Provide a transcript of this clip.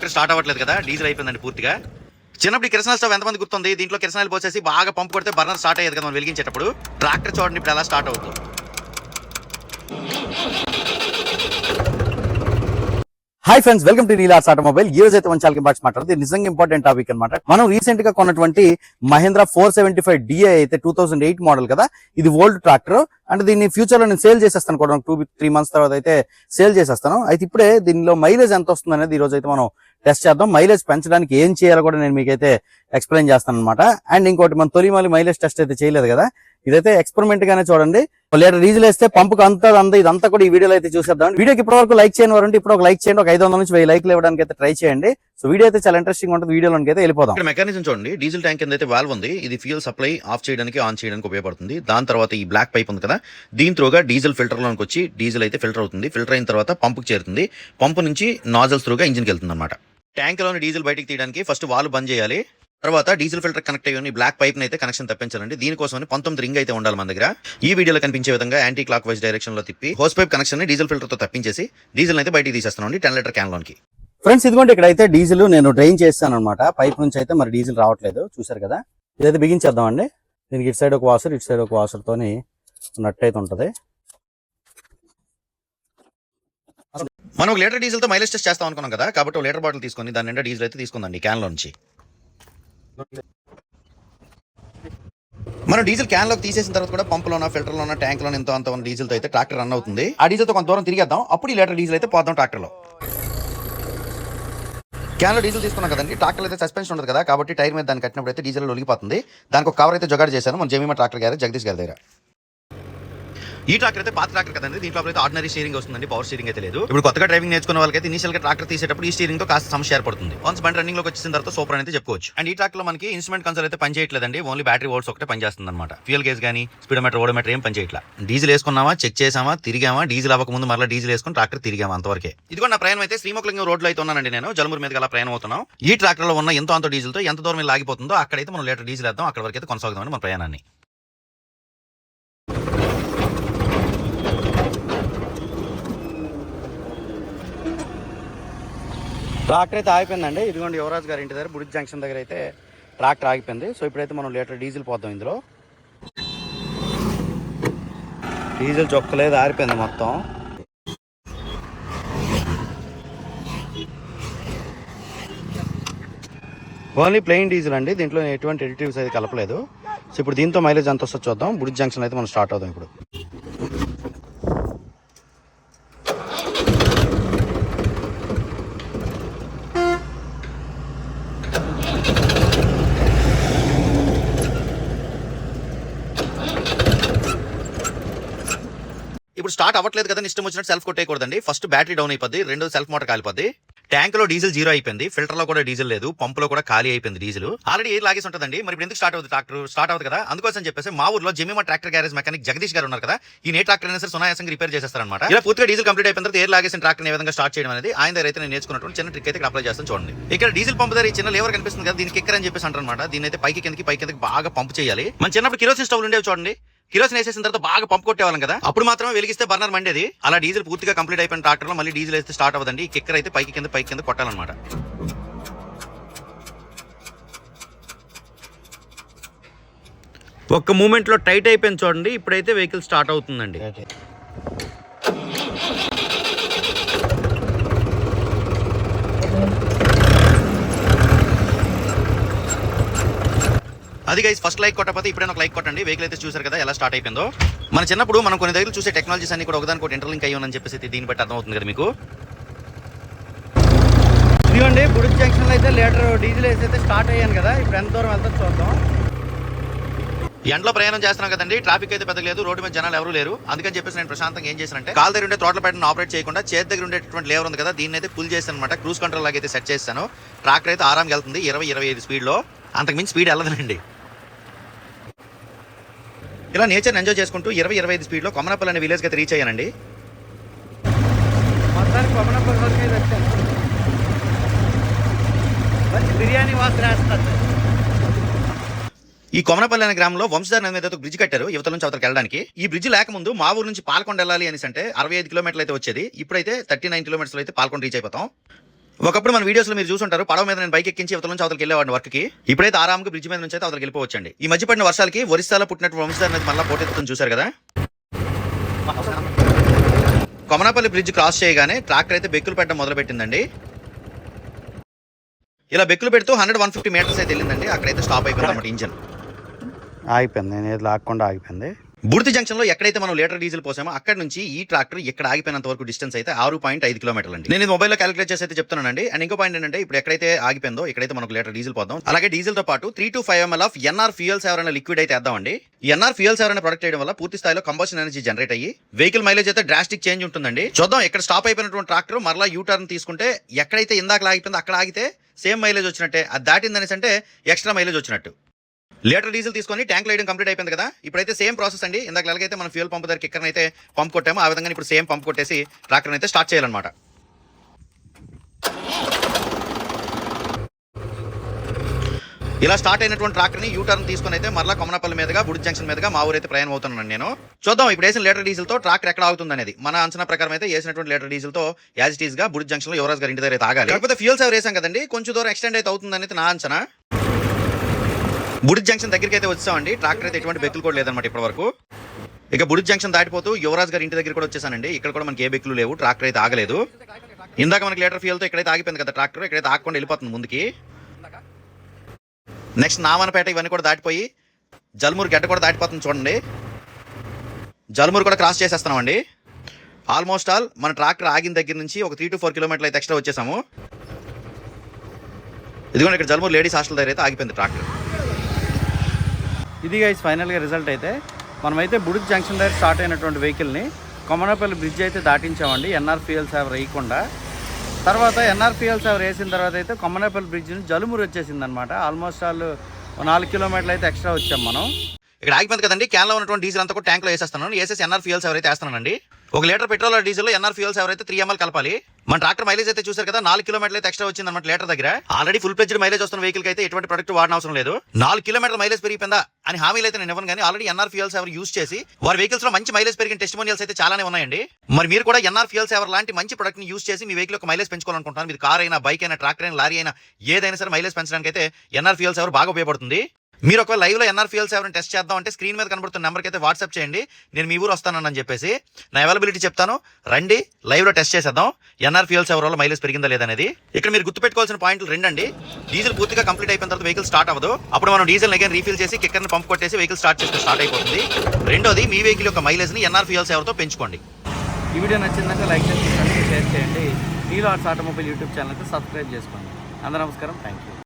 Tractor start అవ్వట్లేదు కదా diesel అయిపోయిందండి పూర్తిగా. చిన్నప్పుడు ఈ కిరసనాల్ స్టవ్ ఎంతమంది గుర్తుంది? దీంట్లో కిరసనాలు పోసేసి బాగా పంపు కొడితే బర్నర్ స్టార్ట్ అయ్యేది కదా మనం వెలిగించేటప్పుడు. ట్రాక్టర్ చూడండి ఇప్పుడు ఎలా స్టార్ట్ అవుతుంది. హాయ్ ఫ్రెండ్స్ వెల్కమ్ టు నీలార్స్ ఆటోమొబైల్ ఈ రోజు అయితే మన చాలా బాక్స్ మాట్లాడుతుంది. నిజంగా ఇంపార్టెంట్ టాపిక్ అన్నమాట. మనం రీసెంట్గా కొన్నటువంటి Mahindra four seventy five DI అయితే టూ థౌసండ్ ఎయిట్ మోడల్ కదా? ఇది ఓల్డ్ ట్రాక్టర్ అంటే దీన్ని ఫ్యూచర్లో నేను సేల్ చేసేస్తాను కూడా. టూ త్రీ మంత్స్ తర్వాత అయితే సేల్ చేసేస్తాను. అయితే ఇప్పుడే దీనిలో మైలేజ్ ఎంత వస్తుంది అనేది ఈ రోజు అయితే మనం టెస్ట్ చేద్దాం. మైలేజ్ పెంచడానికి ఏం చేయాలో కూడా నేను మీకైతే ఎక్స్ప్లెయిన్ చేస్తాను అనమాట అండ్ ఇంకోటి మన తొలి మళ్ళీ మైలేజ్ టెస్ట్ అయితే చేయలేదు కదా? ఇదైతే ఎక్స్పెరిమెంట్ గానే చూడండి. లేదా డీజిల్ వేస్తే పంపుకు అంతా అంత ఇదంతా కూడా ఈ వీడియోలో అయితే చూసేద్దాం. వీడియోకి ఇప్పటి వరకు లైక్ చేయని వారు ఇప్పుడు ఒక లైక్ చేయండి. ఒక ఐదు వందల నుంచి వెయ్యి లైక్లు ఇవ్వడానికి అయితే ట్రై చేయండి. సో వీడియో అయితే చాలా ఇంట్రెస్టింగ్ ఉంటుంది. వీడియోలోకి అయితే వెళ్ళిపోదాం. ఇక్కడ మెకానిజం చూడండి. డీజిల్ ట్యాంక్ కింద అయితే వాల్వ్ ఉంది. ఇది ఫ్యూల్ సప్లై ఆఫ్ చేయడానికి ఆన్ చేయడానికి ఉపయోగపడుతుంది. దాని తర్వాత ఈ బ్లాక్ పైప్ ఉంది కదా. దీని త్రూగా డీజిల్ ఫిల్టర్లోకి వచ్చి డీజిల్ అయితే ఫిల్టర్ అవుతుంది. ఫిల్టర్ అయిన తర్వాత పంపుకు చేరుతుంది. పంపు నుంచి నాజల్స్ త్రూగా ఇంజిన్కి వెళ్తుంది అనమాట ట్యాంక్లోని డీజిల్ బయటకు తీయడానికి ఫస్ట్ వాల్వ్ బంద్ చేయాలి. తర్వాత డీజిల్ ఫిల్టర్ కనెక్ట్ అయ్యి బ్లాక్ పైప్ అయితే కనెక్షన్ తప్పించాలండి. దీనికోసం పంతొమ్మిది రింగ్ అయితే ఉండాలి మన దగ్గర. ఈ వీడియోలో కనిపించే విధంగా యాంటీ క్లాక్ వైజ్ డైరెక్షన్లో తిప్పి హోస్ పైప్ కనెక్షన్ని డీజిల్ ఫిల్టర్తో తప్పించేసి డీజిల్ అయితే బయటికి తీసేస్తానండి టెన్ లీటర్ క్యాన్లోకి ఫ్రెండ్స్ ఇదిగోండి ఇక్కడ అయితే డీజిల్ నేను డ్రైన్ చేస్తాను అనమాట పైప్ నుంచి అయితే మరి డీజిల్ రావట్లేదు. చూసారు కదా? ఇదైతే బిగించేద్దామండి దీనికి ఇటు సైడ్ ఒక వాసర్ ఇటు సైడ్ ఒక వాసర్ తోని నట్ అయితే ఉంటది. మనం లీటర్ డీజిల్తో మైలేజ్ టెస్ట్ చేస్తాం అనుకున్నాం కదా? కాబట్టి ఒక లీటర్ బాటిల్ తీసుకొని దాని నిండా డీజిల్ అయితే తీసుకుందండి క్యాన్లో నుంచి మనం డీజిల్ క్యాన్లోకి తీసేసిన తర్వాత కూడా పంపులోన ఫిల్టర్ లోన ట్యాంక్ లోన ఎంతో అంత డీజిల్తో అయితే ట్రాక్టర్ రన్ అవుతుంది. ఆ డీజిల్తో కొంత దూరం తిరిగేద్దాం. అప్పుడు ఈ లీటర్ డీజిల్ అయితే పోద్దాం ట్రాక్టర్లో క్యాన్లో డీజిల్ తీసుకున్నాం కదండి. ట్రాక్టర్ అయితే సస్పెన్షన్ ఉండదు కదా. కాబట్టి టైర్ మీద దాన్ని కట్టినప్పుడు అయితే డీజిల్ ఒలిగిపోతుంది దానికి ఒక కవర్ అయితే జొగాడు చేశాను. మన జమీమా ట్రాక్టర్ గారు జగదీష్ గారి దగ్గర. ఈ ట్రాక్టర్ అయితే పాత ట్రాక్టర్ కదండి. దీంట్లో అయితే ఆర్డినరీ స్టీరింగ్ వస్తుందండి. పవర్ స్టీరింగ్ అయితే లేదు. ఇప్పుడు కొత్తగా డ్రైవింగ్ నేర్చుకున్న వాళ్ళకి ఇనిషియల్గా ట్రాక్టర్ తీసేటప్పుడు ఈ స్టీరింగ్తో కాస్త సమస్య ఏర్పడుతుంది. వన్స్ బండి రన్నింగ్లోకి వచ్చిన తర్వాత సూపర్ అయితే చెప్పుకోవచ్చు. అండ్ ఈ ట్రాక్లో మనకి ఇన్స్ట్రుమెంట్ కన్సల్ అయితే పనిచేయట్లేదండి ఓన్లీ బ్యాటరీ వోల్ట్స్ ఒకటే పనిచేస్తుంది అనమాట ఫ్యూల్ గేజ్ కానీ స్పీడోమీటర్ ఓడోమీటర్ ఏం పనిచేయట్లా డీజిల్ వేసుకున్నామా చెక్ చేసామా తిరిగామా డీజిల్ అవ్వక ముందు డీజిల్ వేసుకుని ట్రాక్టర్ తిరిగామా అంతవరకే. ఇదిగో నా ప్రయాణం అయితే శ్రీముఖలింగం రోడ్లో అయితే ఉన్నానండి నేను. జలమూరు మీద అలా ప్రయాణం అవుతున్నాం. ఈ ట్రాక్టర్లో ఉన్న ఎంతో అంత డీజిల్తో ఎంత దూరం లాగిపోతుందో అక్కడైతే మనం లీటర్ డీజిల్ వేద్దాం. అక్కడ వరకు అయితే కొనసాగుదామని మన ప్రయాణాన్ని. ట్రాక్టర్ అయితే ఆగిపోయిందండి. ఇదిగోండి యువరాజ్ గారి ఇంటి దగ్గర బుడిజ్ జంక్షన్ దగ్గర అయితే ట్రాక్టర్ ఆగిపోయింది. సో ఇప్పుడైతే మనం లీటర్ డీజిల్ పోద్దాం ఇందులో. డీజిల్ చొక్కలేదు ఆరిపోయింది మొత్తం. ఓన్లీ ప్లెయిన్ డీజిల్ అండి. దీంట్లో ఎటువంటి ఎడిటివ్స్ అయితే కలపలేదు. సో ఇప్పుడు దీంతో మైలేజ్ ఎంత వస్తుందో చూద్దాం. బుడిజ్ జంక్షన్ అయితే మనం స్టార్ట్ అవుదాం ఇప్పుడు. స్టార్ట్ అవ్వట్లేదు కదా ఇష్టం వచ్చినట్టు సెల్ఫ్ కొట్టేయకూడదండి. ఫస్ట్ బ్యాటరీ డౌన్ అయిపోద్ది రెండో సెల్ఫ్ మోటార్ కాలిపోద్ది. ట్యాంక్లో డీజిల్ జీరో అయిపోయింది ఫిల్టర్లో కూడా డీజిల్ లేదు పంపులో కూడా ఖాళీ అయిపోయింది డీజిల్ ఆల్రెడీ ఎయిర్ లాగేసి ఉంటుందండి మరి ఇప్పుడు ఎందుకు స్టార్ట్ అవుతుంది ట్రాక్టర్ స్టార్ట్ అవుతుంది కదా? అందుకోసం చెప్పేసి మా ఊర్లో జమీమా ట్రాక్టర్ గ్యారేజ్ మెకానిక్ జగదీష్ గారు ఉన్నారు కదా ఈ నే ట్రాక్టర్ అయినా సరే సునాయాసంగా రిపేర్ చేస్తారనమాట ఇలా పూర్తిగా డీజిల్ కంప్లీట్ అయిపోయిన తర్వాత ఎయిర్ లాగేసిన ట్రాక్టర్ ఏ విధంగా స్టార్ట్ చేయడం అనేది ఆయన దగ్గర అయితే నేను నేర్చుకున్నట్టు చిన్న ట్రిక్ అయితే అప్లై చేస్తాను చూడండి. ఇక్కడ డీజిల్ పంప్ దగ్గర ఈ చిన్న లేవర్ కనిపిస్తుంది కదా దీనికి ఎక్కర్ అని చెప్పేసి అంటారనమాట దీని అయితే పైకి కిందకి పైకి కిందకి బాగా పంప్ చేయాలి. మన చిన్నప్పుడు కిరోసిన్ స్టవ్ ఉండేవి చూడండి. కిరోసిన్ వేసేసిన తర్వాత బాగా పంప్ కొట్టేవాళ్ళం కదా. అప్పుడు మాత్రమే వెలిగిస్తే బర్నర్ మండేది. అలా డీజిల్ పూర్తిగా కంప్లీట్ అయిపోయిన ట్రాక్టర్లో మళ్ళీ డీజిల్ వేస్తే స్టార్ట్ అవ్వదండి. ఈ కిక్కర్ అయితే పైకి కింద పైకి కింద కొట్టాలన్నమాట. ఒక్క మూమెంట్లో టైట్ అయిపోయింది చూడండి. ఇప్పుడైతే వెహికల్ స్టార్ట్ అవుతుందండి. అది గైస్ ఫస్ట్ లైక్ కొట్టకపోతే ఇప్పుడైనా ఒక లైక్ కొట్టండి. వెహికల్ అయితే చూసారు కదా ఎలా స్టార్ట్ అయిపోయిందో. మన చిన్నప్పుడు మనం కొన్ని దగ్గర చూసే టెక్నాలజీస్ అన్ని కూడా ఒకదానికి ఒకటి ఇంటర్లింక్ అయ్యి అని చెప్పేసి దీన్ని బట్టి అర్థమవుతుంది కదా మీకు. ఇదిగోండి బుడుగు జంక్షన్లో అయితే లీటర్ డీజిల్ వేసి అయితే స్టార్ట్ అయ్యాను కదా. ఇప్పుడు ఎంత దూరం వెళ్తా చూద్దాం. ఎండలో ప్రయాణం చేస్తున్నాం కదండి. ట్రాఫిక్ అయితే పెద్ద లేదు. రోడ్డు మీద జనాలు ఎవరు లేరు. అందుకని చెప్పేసి నేను ప్రశాంతంగా ఏం చేశానంటే కాల్ దగ్గర ఉండే తోటల పెట్టిన ఆపరేట్ చేయకుండా చేతి దగ్గర ఉండేటువంటి లేవర్ ఉంది కదా దీన్ని అయితే పుల్ చేశాను అనమాట క్రూజ్ కంట్రోల్ లాగా అయితే సెట్ చేస్తాను ట్రాక్టర్ అయితే ఆరాంగా వెళ్తుంది. ఇరవై ఇరవై ఐదు స్పీడ్లో అంతకుమించి స్పీడ్ వెళ్ళదండి ఇలా నేచర్ ఎంజాయ్ చేసుకుంటూ ఇరవై ఇరవై ఐదు స్పీడ్లో కొమనపల్లి అనే విలేజ్కి అయితే రీచ్ అయ్యానండి. మొత్తానికి కొమ్మనపల్లి వరకు అయితే వచ్చాను. మంచి బిర్యానీ వాసన ఈ కొమనపల్లి అనే గ్రామంలో వంశధార నది మీద బ్రిడ్జ్ కట్టారు యువతల నుంచి అవతలకి వెళ్ళడానికి. ఈ బ్రిడ్జ్ లేకముందు మా ఊరు నుంచి పాల్కొండ వెళ్ళాలి అనేసి అంటే అరవై ఐదు కిలోమీటర్లు అయితే వచ్చేది. ఇప్పుడైతే థర్టీ నైన్ కిలోమీటర్స్ అయితే పాల్కొండ రీచ్ అయిపోతాం. ఒకప్పుడు మన వీడియోస్లో మీరు చూసుంటారు పడవ మీద నేను బైక్ ఎక్కించి అవతల నుంచి అవతలకి వెళ్ళేవాడిని వర్క్కి ఇప్పుడైతే ఆరాంగా బ్రిడ్జ్ మీద నుంచి అయితే అవతలకి వెళ్ళిపోవచ్చండి ఈ మధ్య పడిన వర్షాలకి ఒరిస్సాలో పుట్టినట్టు వంశధార నది మళ్ళీ పోటెత్తుతుంది చూసారు కదా? కొమనాపల్లి బ్రిడ్జ్ క్రాస్ చేయగానే ట్రాక్టర్ అయితే బెక్కులు పెట్టడం మొదలు పెట్టిందండి ఇలా బెక్కులు పెడుతూ హండ్రెడ్ వన్ ఫిఫ్టీ మీటర్స్ అయితే వెళ్ళిందండి. అక్కడైతే స్టాప్ అయిపోయింది అన్నమాట ఇంజన్. ఆగిపోయింది. నేను లాక్కుండా ఆగిపోయింది. బుర్తి జంక్షన్లో ఎక్కడైతే మనం లీటర్ డీజిల్ పోసామో అక్కడ నుంచి ఈ ట్రాక్టర్ ఇక్కడ ఆగిపోయినంత వరకు డిస్టెన్స్ అయితే ఆరు పాయింట్ ఐదు కిలోమీటర్లు అండి. నేను మొబైల్లో క్యాలిక్యులేట్ చేసి అయితే చెప్తున్నానండి. అండ్ ఇంకో పాయింట్ ఏంటంటే ఇప్పుడు ఎక్కడైతే ఆగిపోయిందో ఇక్కడైతే మనకు లీటర్ డీజిల్ పోదాం అలాగే డీజిల్తో పాటు three two five ml of NR fuel ఎవరైనా లిక్విడ్ అయితే వేద్దామండి. ఎన్ఆర్ ఫ్యూయల్ ఎవరైనా ప్రొడక్ట్ చేయడం వల్ల పూర్తి స్థాయిలో కంబషన్ ఎనర్జీ జనరేట్ అయ్యి వెహికల్ మైలేజ్ అయితే డ్రాస్టిక్ చేంజ్ ఉంటుందండి. చూద్దాం ఇక్కడ స్టాప్ అయిపోయినటువంటి ట్రాక్టర్ మరలా యూ టర్న్ తీసుకుంటే ఎక్కడైతే ఇందాక ఆగిపోయిందో అక్కడ ఆగితే సేమ్ మైలేజ్ వచ్చినట్టే. అది దాటిందనేసి అంటే ఎక్స్ట్రా మైలేజ్ వచ్చినట్టు. లీటర్ డీజిల్ తీసుకొని ట్యాంక్ లైడింగ్ కంప్లీట్ అయిపోయింది కదా? ఇప్పుడైతే సేమ్ ప్రాసెస్ అండి. ఇందాక ఎలాగైతే మనం ఫ్యూల్ పంప్ దగ్గర కిక్కర్ అయితే పంప్ కొట్టాము. ఆ విధంగా ఇప్పుడు సేమ్ పంప్ కొట్టేసి ట్రాక్టర్ అయితే స్టార్ట్ చేయాలన్నమాట. ఇలా స్టార్ట్ అయినటువంటి ట్రాక్టర్ని యూటర్న్ యూ టర్న్ తీసుకొని అయితే మరలా కొమనపల్లి మీదుగా బుడి జంక్షన్ మీదుగా మా ఊరైతే ప్రయాణం అవుతున్నాను నేను. చూద్దాం ఇప్పుడు వేసిన లీటర్ డీజిల్తో ట్రాక్టర్ ఎక్కడ ఆగుతుంది అనేది. మన అంచనా ప్రకారం అయితే వేసినటువంటి లీటర్ డీజిల్తో యాజ్ ఇట్ ఈస్గా బుడి జంక్షన్లో యువరాజ్ గారి ఇంటి దగ్గర అయితే ఆగాలి. కాకపోతే ఫ్యూల్ సేవ్ వేసాం కదండి. కొంచెం దూరం ఎక్స్టెండ్ అయితే అవుతుంది అనేది నా అంచనా. బుడి జంక్షన్ దగ్గరికి అయితే వచ్చామండి. ట్రాక్టర్ అయితే ఎటువంటి బెక్కులు కూడా లేదనమాట ఇప్పటి వరకు ఇక బుడి జంక్షన్ దాటిపోతూ యువరాజ్ గారి ఇంటి దగ్గర కూడా వచ్చేసానండి. ఇక్కడ కూడా మనకి ఏ బెక్కులు లేవు. ట్రాక్టర్ అయితే ఆగలేదు. ఇందాక మనకి లీటర్ ఫీల్తో ఇక్కడైతే ఆగిపోయింది కదా ట్రాక్టర్. ఇక్కడైతే ఆగకుండా వెళ్ళిపోతుంది ముందుకి. నెక్స్ట్ నామనపేట ఇవన్నీ కూడా దాటిపోయి జల్మూరు గడ్డ కూడా దాటిపోతుంది చూడండి. జల్మూరు కూడా క్రాస్ చేసేస్తున్నామండి. ఆల్మోస్ట్ ఆల్ మన ట్రాక్టర్ ఆగిన దగ్గర నుంచి ఒక త్రీ టు ఫోర్ కిలోమీటర్లు అయితే ఎక్స్ట్రా వచ్చేసాము. ఇదిగోండి ఇక్కడ జల్మూరు లేడీస్ హాస్టల్ దగ్గర అయితే ఆగిపోయింది ట్రాక్టర్. ఇది గైస్ ఫైనల్గా రిజల్ట్ అయితే. మనమైతే బుడిక్ జంక్షన్ దగ్గర స్టార్ట్ అయినటువంటి వెహికల్ని కొమనపల్లి బ్రిడ్జ్ అయితే దాటించామండి. ఎన్ఆర్పిఎల్ సేవ వేయకుండా. తర్వాత ఎన్ఆర్పిఎల్ సేవ వేసిన తర్వాత అయితే కొమ్మనపల్లి బ్రిడ్జ్ నుంచి జలుమురు వచ్చేసింది అనమాట ఆల్మోస్ట్ ఆల్ నాలుగు కిలోమీటర్లు అయితే ఎక్స్ట్రా వచ్చాం మనం. ఇక్కడ ఆగిపోయింది కదండి. క్యాన్లో ఉన్నటువంటి డీజిల్ అంతా కూడా ట్యాంక్లో వేసేస్తున్నాను. వేసేసి ఎన్ఆర్ ఫ్యూల్స్ ఎవరైతే వేస్తున్నానండి. ఒక litre petrol diesel NR fuels ఎవరైతే త్రీ ఎంఎల్ కలపాలి మన ట్రాక్టర్ మైలేజ్ అయితే చూసారు కదా నాలుగు కిలోమీటర్లు అయితే ఎక్స్ట్రా వచ్చింది అనమాట లీటర్ దగ్గర. ఆల్రెడీ ఫుల్ ప్లెజ్డ్ మైలేజ్ వస్తున్న వెహికల్ అయితే ఎటువంటి ప్రొడక్ట్ వాడిన అవసరం లేదు. నాలుగు కిలోమీటర్ల మైలేజ్ పెరిగిపోయిందా అని హామీలు అయితే నేను ఇవ్వను కానీ ఆల్రెడీ ఎన్ఆర్ ఫ్యూల్స్ ఎవరు యూస్ చేసి వారి వెహికల్స్లో మంచి మైలేజ్ పెరిగిన టెస్టిమోనియల్స్ అయితే చాలానే ఉన్నాయండి. మరి మీరు కూడా ఎన్ఆర్ ఫ్యూల్స్ ఎవరు లాంటి మంచి ప్రొడక్ట్ని యూస్ చేసి మీ వెహికల్ యొక్క మైలేజ్ పెంచుకోవాలనుకుంటున్నారు? మీరు కార్ అయినా బైక్ అయినా ట్రాక్టర్ అయినా లారీ అయినా ఏదైనా సరే మైలేజ్ పెంచడానికి అయితే ఎన్ఆర్ ఫ్యూల్స్ ఎవరు బాగా ఉపయోగపడుతుంది. మీరు ఒకవేళ లైవ్లో ఎన్ఆర్ ఎవరైనా టెస్ట్ చేద్దాం అంటే స్క్రీన్ మీద కనబడుతున్న నెంబర్కి అయితే వాట్సాప్ చేయండి. నేను మీ ఊరు వస్తానని చెప్పేసి నా అవైలబిలిటీ చెప్తాను. రండి లైవ్లో టెస్ట్ చేసేద్దాం. ఎన్ఆర్ ఫ్యూల్స్ ఎవరి వల్ల మైలేజ్ పెరిగిందా లేదనేది ఇక్కడ మీరు గుర్తుపెట్టుకోవాల్సిన పాయింట్లు రెండండి. డీజిల్ పూర్తిగా కంప్లీట్ అయిపోయిన తర్వాత వెహికల్ స్టార్ట్ అవ్వదు. అప్పుడు మనం డీజిల్ అగైన్ రీఫిల్ చేసి కిక్కర్ని పంప్ కొట్టేసి వెహికల్ స్టార్ట్ చేస్తే స్టార్ట్ అయిపోతుంది. రెండోది మీ వెహికల్ యొక్క మైలేజ్ని ఎన్ఆర్ ఎవరితో పెంచుకోండి. ఈ వీడియో నచ్చిందంటే లైక్ చేసి షేర్ చేయండి. నీలో arts automobile YouTube channel subscribe చేసుకోండి. అందరూ నమస్కారం. Thank you